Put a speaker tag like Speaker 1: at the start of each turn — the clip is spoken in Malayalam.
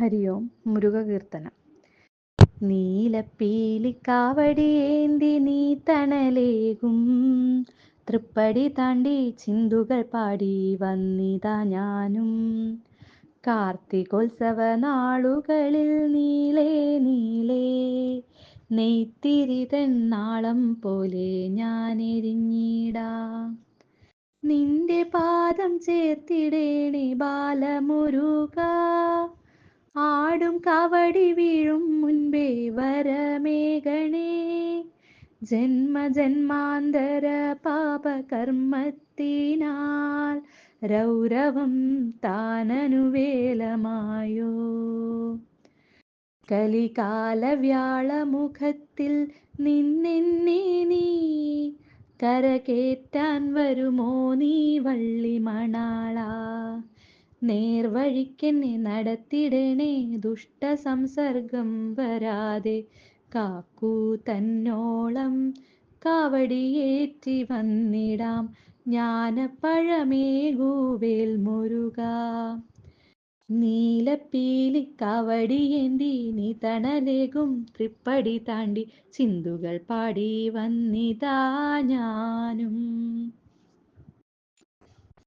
Speaker 1: ഹരി ഓം മുരുക കീർത്തനം നീലപ്പീലിക്കാവടിയേന്തി നീ തണലേകും. തൃപ്പടി താണ്ടി ചിന്തുകൾ പാടി വന്നിതാ ഞാനും. കാർത്തികോത്സവ നാളുകളിൽ നീലേ നീലേ നെയ്ത്തിരിതൻ നാളം പോലെ ഞാൻ എരിഞ്ഞിടാം നിന്റെ പാദം ചേർത്തിടേണി ബാലമുരുക. കവടി വീഴും മുൻപേ വരമേകണേ ജന്മജന്മാന്തര പാപകർമ്മത്തിനാൽ രൗരവം താനനുവേലമായോ. കലികാല വ്യാളമുഖത്തിൽ നിന്നെന്നെ നീ. കരകേറ്റാൻ വരുമോ നീ വള്ളി മണാള നേർവഴിക്കെന്നെ നടത്തിടണേ. ദുഷ്ട സംസർഗം വരാതെ കാക്കൂ തന്നോളം കാവടിയേറ്റി വന്നിടാം. ജ്ഞാനപ്പഴമേകൂവേൽ മുരുക. നീലപ്പീലി കവടിയേന്തി നീ തണലേകും. തൃപ്പടി താണ്ടി ചിന്തുകൾ പാടി വന്നിതാ ഞാനും.